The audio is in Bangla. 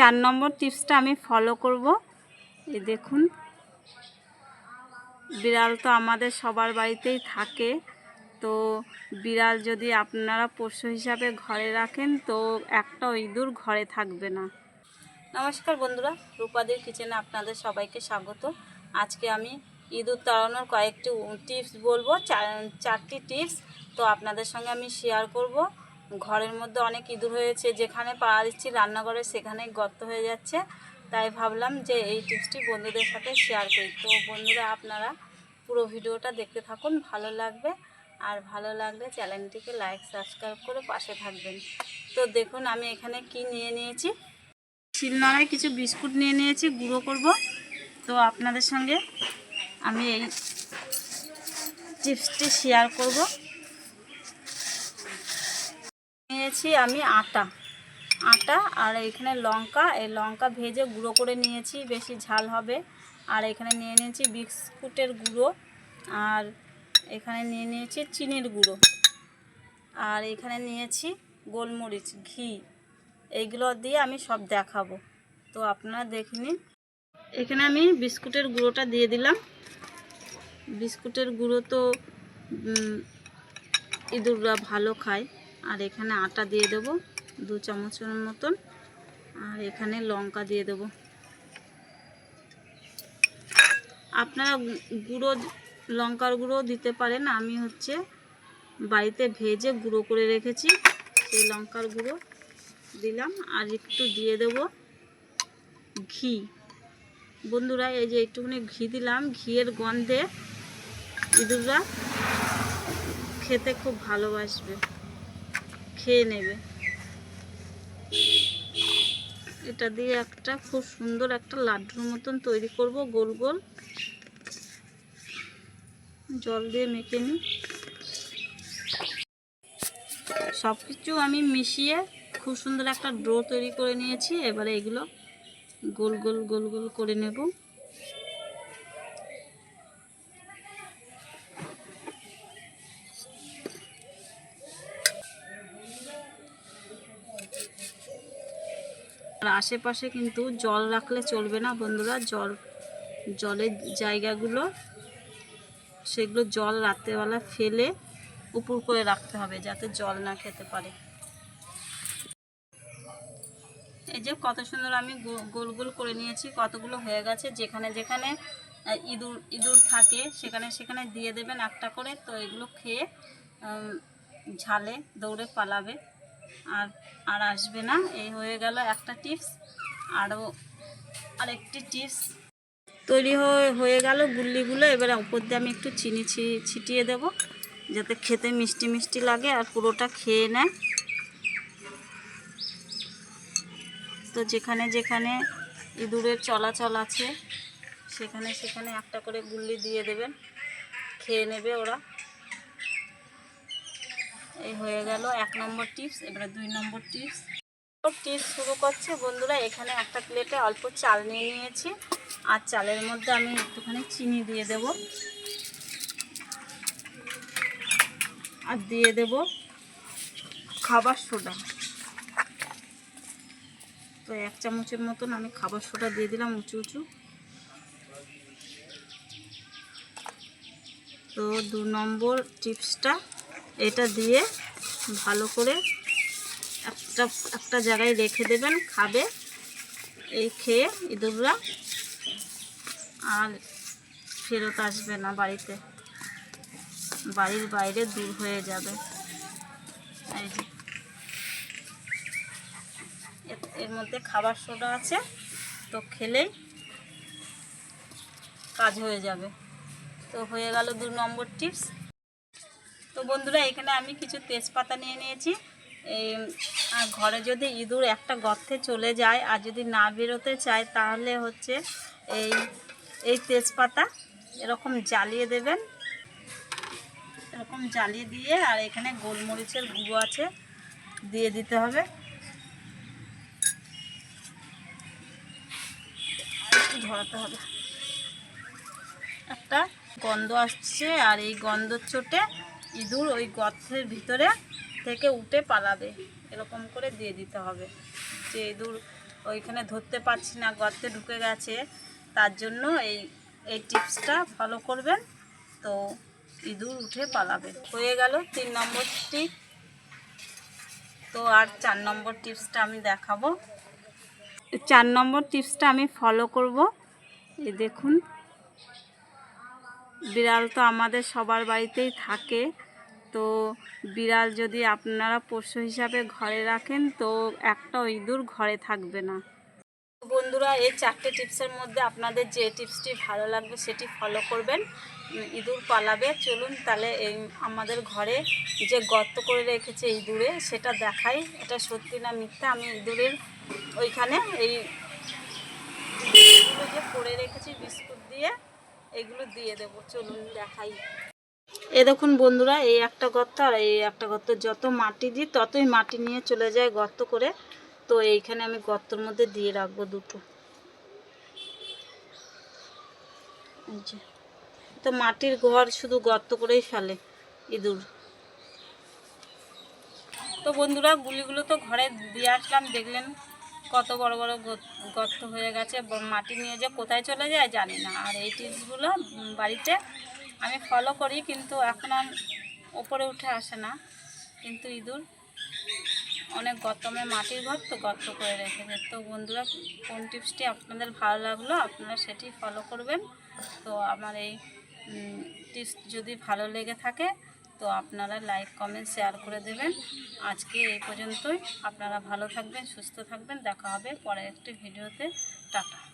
চার নম্বর টিপসটা আমি ফলো করব। এই দেখুন। বিড়াল তো আমাদের সবার বাড়িতেই থাকে। তো বিড়াল যদি আপনারা পোষ্য হিসাবে ঘরে রাখেন, তো একটা ইঁদুর ঘরে থাকবে না। নমস্কার বন্ধুরা, রূপাদের কিচেনে আপনাদের সবাইকে স্বাগত। আজকে আমি ইঁদুর তাড়ানোর কয়েকটি টিপস বলব। চার- চারটি টিপস তো আপনাদের সঙ্গে আমি শেয়ার করব। ঘরের মধ্যে অনেক ইঁদুর হয়েছে, যেখানে পাড়া দিচ্ছি রান্নাঘরে সেখানেই গর্ত হয়ে যাচ্ছে। তাই ভাবলাম যে এই টিপসটি বন্ধুদের সাথে শেয়ার করি। তো বন্ধুরা, আপনারা পুরো ভিডিওটা দেখতে থাকুন, ভালো লাগবে। আর ভালো লাগলে চ্যানেলটিকে লাইক সাবস্ক্রাইব করে পাশে থাকবেন। তো দেখুন, আমি এখানে কি নিয়ে নিয়েছি। শিলনোড়ায় কিছু বিস্কুট নিয়ে নিয়েছি, গুঁড়ো করব। তো আপনাদের সঙ্গে আমি এই টিপসটি শেয়ার করব। নিয়েছি আমি আটা। আটা আর এখানে লঙ্কা, এই লঙ্কা ভেজে গুঁড়ো করে নিয়েছি, বেশি ঝাল হবে। আর এখানে নিয়ে নিয়েছি বিস্কুটের গুঁড়ো আর এখানে নিয়ে নিয়েছি চিনির গুঁড়ো। আর এখানে নিয়েছি গোলমরিচ, ঘি। এইগুলো দিয়ে আমি সব দেখাবো। তো আপনারা দেখে নিন। এখানে আমি বিস্কুটের গুঁড়োটা দিয়ে দিলাম। বিস্কুটের গুঁড়ো তো ইঁদুররা ভালো খায়। আর এখানে আটা দিয়ে দেব দু চামচের মতন। আর এখানে লঙ্কা দিয়ে দেব। আপনারা গুঁড়ো, লঙ্কার গুঁড়ো দিতে পারেন। আমি হচ্ছে বাড়িতে ভেজে গুঁড়ো করে রেখেছি। সেই লঙ্কার গুঁড়ো দিলাম। আর একটু দিয়ে দেব ঘি। বন্ধুরা, এই যে একটুখানি ঘি দিলাম। ঘিয়ের গন্ধে ইঁদুররা খেতে খুব ভালোবাসবে। খেয়ে নেবে। এটা দিয়ে একটা খুব সুন্দর একটা লাড্ডুর মতন তৈরি করব, গোল গোল। জল দিয়ে মেখে নিই। সব কিছু আমি মিশিয়ে খুব সুন্দর একটা ডো তৈরি করে নিয়েছি। এবারে এগুলো গোল গোল গোল গোল করে নেব। আশেপাশে কিন্তু জল রাখলে চলবে না বন্ধুরা, জল, জলের জায়গাগুলো, সেগুলো জল রাত্রেবেলা ফেলে উপর করে রাখতে হবে যাতে জল না খেতে পারে। এই যে কত সুন্দর আমি গোল গোল করে নিয়েছি, কতগুলো হয়ে গেছে, যেখানে যেখানে ইঁদুর ইঁদুর থাকে, সেখানে সেখানে দিয়ে দেবেন একটা করে, তো এগুলো খেয়ে ঝালে দৌড়ে পালাবে। আর আর আসবে না। এই হয়ে গেল একটা টিপস আরও আরেকটি টিপস তৈরি হয়ে গেল গুল্লিগুলো। এবারে উপর দিয়ে আমি একটু চিনি ছিটিয়ে দেব, যাতে খেতে মিষ্টি মিষ্টি লাগে আর পুরোটা খেয়ে নেয়। তো যেখানে যেখানে ইঁদুরের চলাচল আছে, সেখানে সেখানে একটা করে গুল্লি দিয়ে দেবেন। খেয়ে নেবে ওরা। এই হয়ে গেল এক নম্বর টিপস, এবারে দুই নম্বর টিপস। টিপস শুরু করছে, বন্ধুরা, এখানে একটা প্লেটে অল্প চাল নিয়ে নিয়েছি। আর চালের মধ্যে আমি একটুখানি চিনি দিয়ে দেব। আর দিয়ে দেব খাবার সোডা। তো এক চামচের মতন আমি খাবার সোডা দিয়ে দিলাম উঁচু উঁচু। তো দু নম্বর টিপসটা এটা দিয়ে ভালো করে একটা একটা জায়গায় রেখে দেবেন, খাবে। এই খেয়ে ইঁদুররা আর ফেরত আসবে না বাড়িতে। বাড়ির বাইরে দূর হয়ে যাবে। এই যে। এর- মধ্যে খাবার সোডা আছে, তো খেলেই কাজ হয়ে যাবে। তো হয়ে গেল দু নম্বর টিপস তো বন্ধুরা, এখানে আমি কিছু তেজপাতা নিয়ে নিয়েছি। এই ঘরে যদি ইঁদুর একটা গর্তে চলে যায় আর যদি না বেরোতে চায়, তাহলে হচ্ছে এই এই তেজপাতা এরকম জ্বালিয়ে দেবেন। এরকম জ্বালিয়ে দিয়ে, আর এখানে গোলমরিচের গুঁড়ো আছে, দিয়ে দিতে হবে। একটু হবে। একটা গন্ধ আসছে, আর এই গন্ধ চোটে ইঁদুর ওই গর্তের ভিতরে থেকে উঠে পালাবে। এরকম করে দিয়ে দিতে হবে। যে ইঁদুর ওইখানে ধরতে পারছি না, গর্তে ঢুকে গেছে, তার জন্য এই এই টিপসটা ফলো করবেন। তো ইঁদুর উঠে পালাবে। হয়ে গেল তিন নম্বর টিপ। তো আর চার নম্বর টিপসটা আমি দেখাবো। চার নম্বর টিপসটা আমি ফলো করব। এই দেখুন। বিড়াল তো আমাদের সবার বাড়িতেই থাকে। তো বিড়াল যদি আপনারা পোষ্য হিসাবে ঘরে রাখেন, তো একটা ইঁদুর ঘরে থাকবে না। বন্ধুরা, এই চারটে টিপসের মধ্যে আপনাদের যে টিপসটি ভালো লাগবে সেটি ফলো করবেন ইঁদুর পালাবে। চলুন তাহলে এই আমাদের ঘরে যে গর্ত করে রেখেছে ইঁদুরে, সেটা দেখাই। এটা সত্যি না মিথ্যা? আমি ইঁদুরের ওইখানে এই যে করে রেখেছি বিস্কুট দিয়ে এগুলো দিয়ে দেবো, চলুন দেখাই। এ দেখুন বন্ধুরা, এই একটা গর্ত আর এই একটা গর্ত। যত মাটি দিই, ততই মাটি নিয়ে চলে যায় গর্ত করে। তো এইখানে আমি গর্তর মধ্যে দিয়ে রাখব দুটো। তো মাটির ঘর শুধু গর্ত করেই ফেলে, ইঁদুর। তো বন্ধুরা, গুলিগুলো তো ঘরে দিয়ে আসলাম, দেখলেন কত বড় বড় গর্ত হয়ে গেছে মাটি নিয়ে যে কোথায় চলে যায় জানি না। আর এই টিপসগুলো বাড়িতে আমি ফলো করি, কিন্তু এখন আর ওপরে উঠে আসে না। কিন্তু ইঁদুর অনেক গর্তমে মাটির ঘর তো গর্ত করে রেখেছে তো বন্ধুরা, কোন টিপসটি আপনাদের ভালো লাগল আপনারা সেটি ফলো করবেন। তো আমার এই টিপস যদি ভালো লেগে থাকে তো আপনারা লাইক, কমেন্ট, শেয়ার করে দেবেন। আজকে এই পর্যন্তই। আপনারা ভালো থাকবেন, সুস্থ থাকবেন। দেখা হবে পরের একটি ভিডিওতে। টাটা।